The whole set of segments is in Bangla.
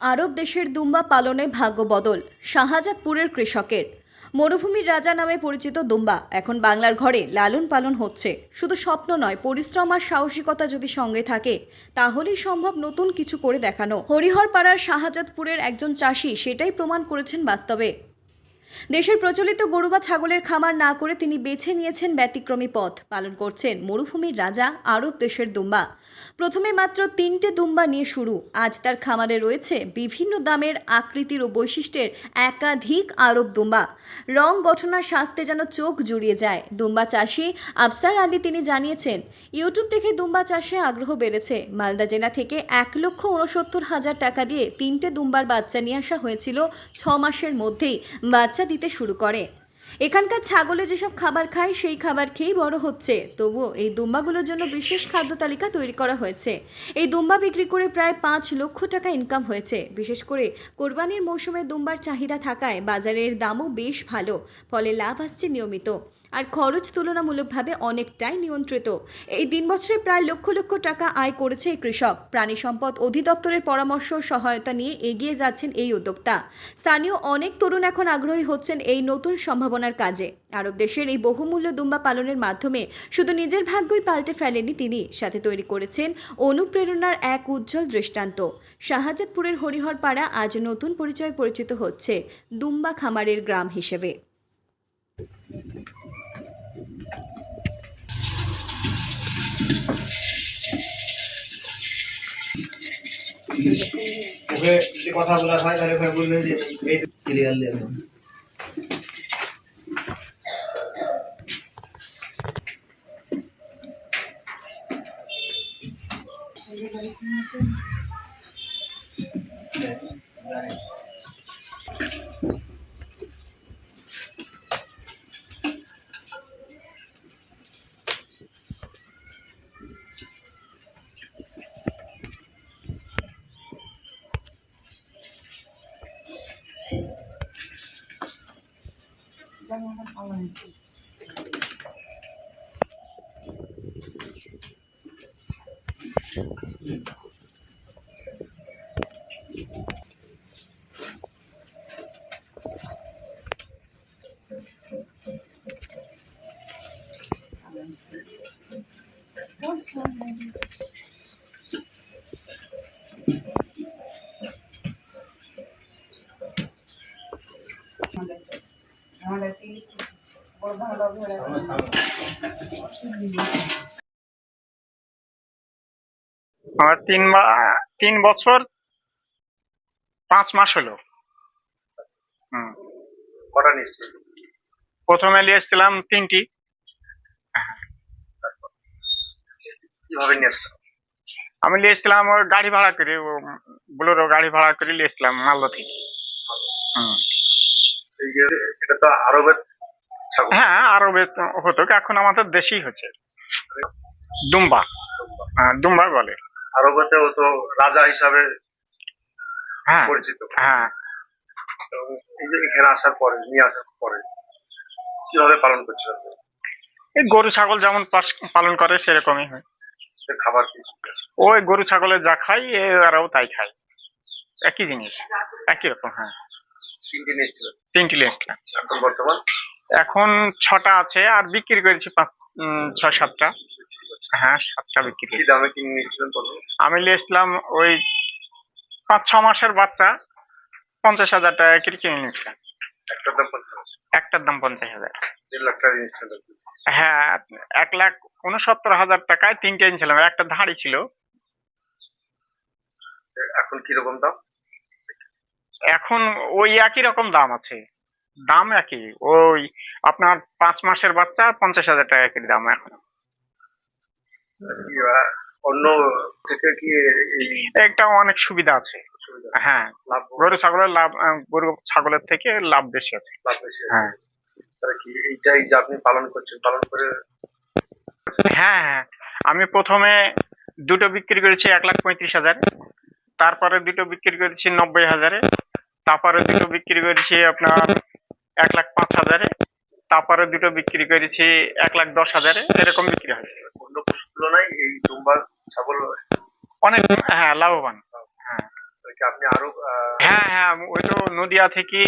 আরব দেশের দুম্বা পালনে ভাগ্য বদল, শাহজাদপুরের কৃষকের। মরুভূমির রাজা নামে পরিচিত দুম্বা, এখন বাংলার ঘরে লালন পালন হচ্ছে। শুধু স্বপ্ন নয়, পরিশ্রম আর সাহসিকতা যদি সঙ্গে থাকে, তাহলেই সম্ভব নতুন কিছু করে দেখানো। হরিহরপাড়ার শাহজাদপুরের একজন চাষি সেটাই প্রমাণ করেছেন বাস্তবে। দেশের প্রচলিত গরু বা ছাগলের খামার না করে তিনি বেছে নিয়েছেন ব্যতিক্রমী পথ পালন করছেন মরুভূমির রাজা আরব দেশের দুম্বা। প্রথমে মাত্র তিনটে দুম্বা নিয়ে শুরু। আজ তার খামারে রয়েছে বিভিন্ন দামের আকৃতির ও বৈশিষ্ট্যের একাধিক আরব দুম্বা। রং গঠনার স্বাস্থ্যে যেন চোখ জুড়িয়ে যায়। দুম্বা চাষি আফসার আলী তিনি জানিয়েছেন, ইউটিউব দেখে দুম্বা চাষে আগ্রহ বেড়েছে। মালদা জেলা থেকে এক লক্ষ উনসত্তর হাজার টাকা দিয়ে তিনটে দুম্বার বাচ্চা নিয়ে আসা হয়েছিল ছ মাসের মধ্যেই। বাচ্চা দিতে শুরু করে। এখানকার ছাগলে যেসব খাবার খায়, সেই খাবার খেয়েই বড় হচ্ছে। তবুও এই দুম্বাগুলোর জন্য বিশেষ খাদ্য তালিকা তৈরি করা হয়েছে। এই দুম্বা বিক্রি করে প্রায় পাঁচ লক্ষ টাকা ইনকাম হয়েছে। বিশেষ করে কোরবানির মৌসুমে দুম্বার চাহিদা থাকায় বাজারের দামও বেশ ভালো, ফলে লাভ আসছে নিয়মিত। আর খরচ তুলনামূলকভাবে অনেকটাই নিয়ন্ত্রিত। এই তিন বছরে প্রায় লক্ষ লক্ষ টাকা আয় করেছে কৃষক। প্রাণী সম্পদ অধিদপ্তরের পরামর্শ সহায়তা নিয়ে এগিয়ে যাচ্ছেন এই উদ্যোক্তা। স্থানীয় অনেক তরুণ এখন আগ্রহী হচ্ছেন এই নতুন সম্ভাবনার কাজে। আরব দেশের এই বহুমূল্য দুম্বা পালনের মাধ্যমে শুধু নিজের ভাগ্যই পাল্টে ফেলেনি তিনি। সাথে তৈরি করেছেন অনুপ্রেরণার এক উজ্জ্বল দৃষ্টান্ত। শাহজাদপুরের হরিহরপাড়া আজ নতুন পরিচয় পরিচিত হচ্ছে দুম্বা খামারের গ্রাম হিসেবে। কথা বলা হয় তাহলে ওকে বলবে যে এই ক্লিয়ারলি আমি আমার তিন মা- তিন বছর পাঁচ মাস হলো। কটা প্রথমে নিয়ে এসেছিলাম তিনটি। কীভাবে নিয়ে আমি নিয়ে এসেছিলাম গাড়ি ভাড়া করে বোলেরো গাড়ি ভাড়া করে নিয়ে এসেছিলাম মালদা থেকে। যে এটা তো আরবের ছাগল। হ্যাঁ আরও বেশ হতো এখন আমাদের দেশি হচ্ছে। দুম্বা। হ্যাঁ দুম্বা বলে। আরবেতে ও তো রাজা হিসাবে হ্যাঁ পরিচিত। হ্যাঁ। এখানে আসার পরে নিয়ে আসার পরে কীভাবে পালন করছিল এই গরু ছাগল যেমন পালন করে সেরকমই হয়। খাবার কি? ওই গরু ছাগলের যা খাই এরাও তাই খায়। একই জিনিস একই রকম হ্যাঁ। তিনটে নিয়ে এসেছিলাম এখন বর্তমান? এখন ছটা আছে আর বিক্রি করেছি পাঁচ ছয় সাতটা। হ্যাঁ সাতটা বিক্রি কি করেছি। দামে কিনে নিয়েছিলেন আমি নিয়েছিলাম ওই পাঁচ ছ মাসের বাচ্চা পঞ্চাশ হাজার টাকা করে কিনে নিয়েছিলাম একটার দাম পঞ্চাশ একটার দাম পঞ্চাশ হাজার। দেড় লাখ টাকা নিয়েছিলেন হ্যাঁ এক লাখ উনসত্তর হাজার টাকায় তিনটে নিয়েছিলাম একটা ধাড়ি ছিল। এখন কীরকম দাম? এখন ওই একই রকম দাম আছে। দাম একই। ওই আপনার পাঁচ মাসের বাচ্চা পঞ্চাশ হাজার টাকা করে দাম এখন। অন্য থেকে কি একটা অনেক সুবিধা আছে। হ্যাঁ। লাভ গরু ছাগলের লাভ গরু ছাগলের থেকে লাভ বেশি আছে। লাভ বেশি হ্যাঁ। কি এইটাই যে আপনি পালন করছেন পালন করে হ্যাঁ হ্যাঁ। আমি প্রথমে দুটো বিক্রি করেছি এক লাখ পঁয়ত্রিশ হাজার। তারপরে দুটো বিক্রি করেছি নব্বই হাজারে। তারপরে দুটো বিক্রি করেছি আপনার এক লাখ পাঁচ হাজারে। তাপারও দুটো বিক্রি করেছি এক লাখ দশ হাজারে। এরকম বিক্রি হয়েছে। অন্য পশুর তুলনায় এই ছাগল অনেক হ্যাঁ লাভবান। হ্যাঁ আপনি আরও হ্যাঁ হ্যাঁ ওই তো নদিয়া থেকে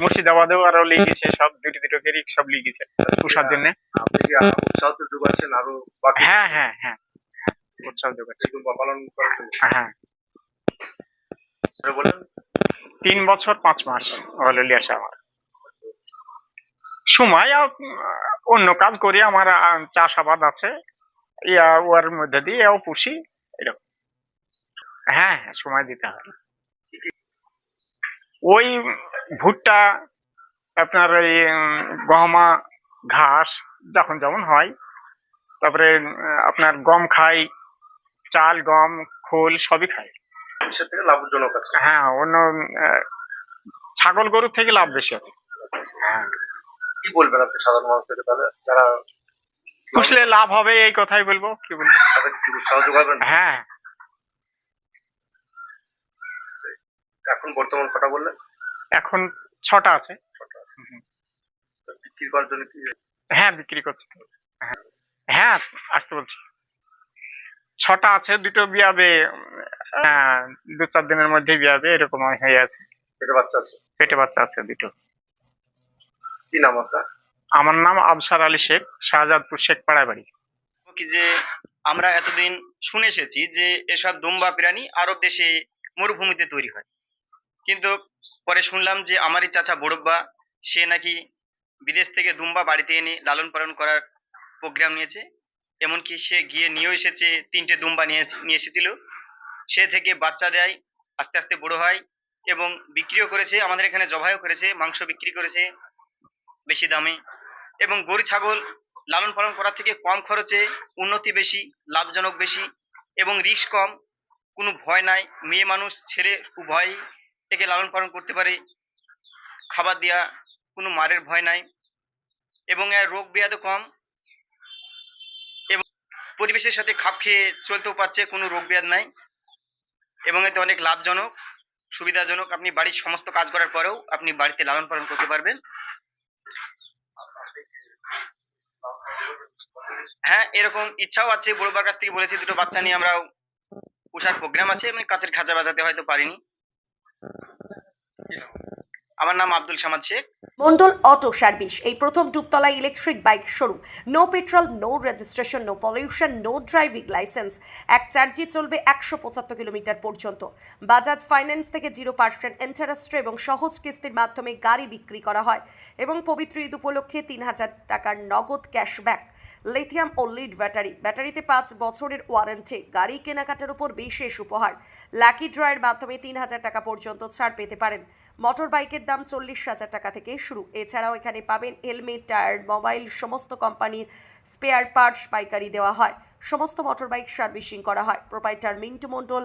মুর্শিদাবাদেও আরও লিখেছে সব দুটো দুটো করে সব লিখেছে পুষার জন্য। আপনি কি উৎসাহ তো যোগাচ্ছেন আরও হ্যাঁ হ্যাঁ হ্যাঁ হ্যাঁ, দুম্বা পালন করার হ্যাঁ। আপনি তিন বছর, পাঁচ মাস হলো লিয়াসে আমার সময় অন্য কাজ করি, আমার চাষাবাদ আছে। ইয়া ওর মধ্যে দিয়ে এও পুষি, এরকম। হ্যাঁ হ্যাঁ সময় দিতে হয়। ওই ভুট্টা, আপনার ওই গহমা, ঘাস, যখন যেমন হয়, তারপরে আপনার গম খাই, চাল, গম, খোল, সবই খাই। থেকে লাভজনক আছে। হ্যাঁ অন্য ছাগল গরুর থেকে লাভ বেশি আছে। হ্যাঁ। কি বলবেন আপনি সাধারণ মানুষকে তাহলে? যারা পুষলে লাভ হবে এই কথাই বলব কি বলব? তাদের কি উৎসাহ হ্যাঁ। এখন বর্তমান কটা বললেন? এখন ছটা আছে। বিক্রি করার জন্য কি হ্যাঁ বিক্রি করছি। হ্যাঁ হ্যাঁ আসতে বলছি। ছটা আছে দুটো বিয়াবে হ্যাঁ দু চার দিনের মধ্যে বিয়াবে এরকম হয়ে আছে। পেটে বাচ্চা আছে? পেটে বাচ্চা আছে দুটো। কি নাম আপনার? আমার নাম আবসার আলী শেখ শাহজাদপুর শেখ পাড়ায় বাড়ি কি যে আমরা এতদিন শুনে এসেছি যে এসব দুম্বা প্রাণী আরব দেশে মরুভূমিতে তৈরি হয়। কিন্তু পরে শুনলাম যে আমারই চাচা বড়ব্বা সে নাকি বিদেশ থেকে দুম্বা বাড়িতে এনে লালন পালন করার প্রোগ্রাম নিয়েছে। এমনকি সে গিয়ে নিয়েও এসেছে, তিনটে দুম্বা নিয়ে নিয়ে এসেছিল। সে থেকে বাচ্চা দেয়, আস্তে আস্তে বড় হয় এবং বিক্রিও করেছে, আমাদের এখানে জবাইও করেছে, মাংস বিক্রি করেছে বেশি দামে। এবং গরু, ছাগল লালন পালন করার থেকে কম খরচে উন্নতি বেশি, লাভজনক বেশি এবং রিস্ক কম। কোনো ভয় নাই, মেয়ে মানুষ, ছেলে উভয়ই একে লালন পালন করতে পারে। খাবার দেওয়া কোনো মারের ভয় নাই এবং এর রোগ ব্যাধও কম। পরিবেশের সাথে খাপ খেয়ে চলতেও পারছে, কোনো রোগ ব্যাধ নাই। এবং এতে অনেক লাভজনক, সুবিধাজনক। আপনি বাড়ির সমস্ত কাজ করার পরেও আপনি বাড়িতে লালন পালন করতে পারবেন। হ্যাঁ এরকম ইচ্ছাও আছে। বড়বার কাছ থেকে বলেছি, দুটো বাচ্চা নিয়ে আমরা পোষার প্রোগ্রাম আছে। মানে কাছের খাঁচা বাজাতে হয়তো পারিনি। আমার নাম আব্দুল সামাদ শেখ। মন্ডল অটো সার্ভিস, এই প্রথম Dubtola electric bike showroom no petrol no registration no pollution no driving licence এক চার্জে চলবে একশো পঁচাত্তর কিলোমিটার পর্যন্ত। বাজাজ ফাইন্যান্স থেকে জিরো পার্সেন্ট ইন্টারেস্ট এবং সহজ কিস্তির মাধ্যমে গাড়ি বিক্রি করা হয় এবং পবিত্র ঈদ উপলক্ষে তিন হাজার টাকার নগদ ক্যাশব্যাক লিথিয়াম ও লিড ব্যাটারি ব্যাটারিতে পাঁচ বছরের ওয়ারেন্টি গাড়ি কেনাকাটার উপর বিশেষ উপহার। লাকি ড্রয়ের মাধ্যমে তিন হাজার টাকা পর্যন্ত ছাড় পেতে পারেন। মোটর বাইকের দাম চল্লিশ হাজার টাকা থেকে শুরু। এছাড়াও এখানে পাবেন হেলমেট, টায়ার, মোবাইল, সমস্ত কোম্পানির স্পেয়ার পার্টস পাইকারি দেওয়া হয়। সমস্ত মোটর বাইক সার্ভিসিং করা হয়। প্রোপাইটার মিন্টু মণ্ডল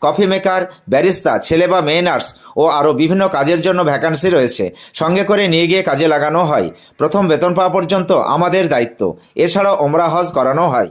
coffee maker, barista, ছেলে বা মেয়ে নার্স ও আরও বিভিন্ন কাজের জন্য ভ্যাকান্সি রয়েছে। সঙ্গে করে নিয়ে গিয়ে কাজে লাগানো হয়। প্রথম বেতন পাওয়া পর্যন্ত আমাদের দায়িত্ব। এছাড়াও ওমরা হজ করানো হয়।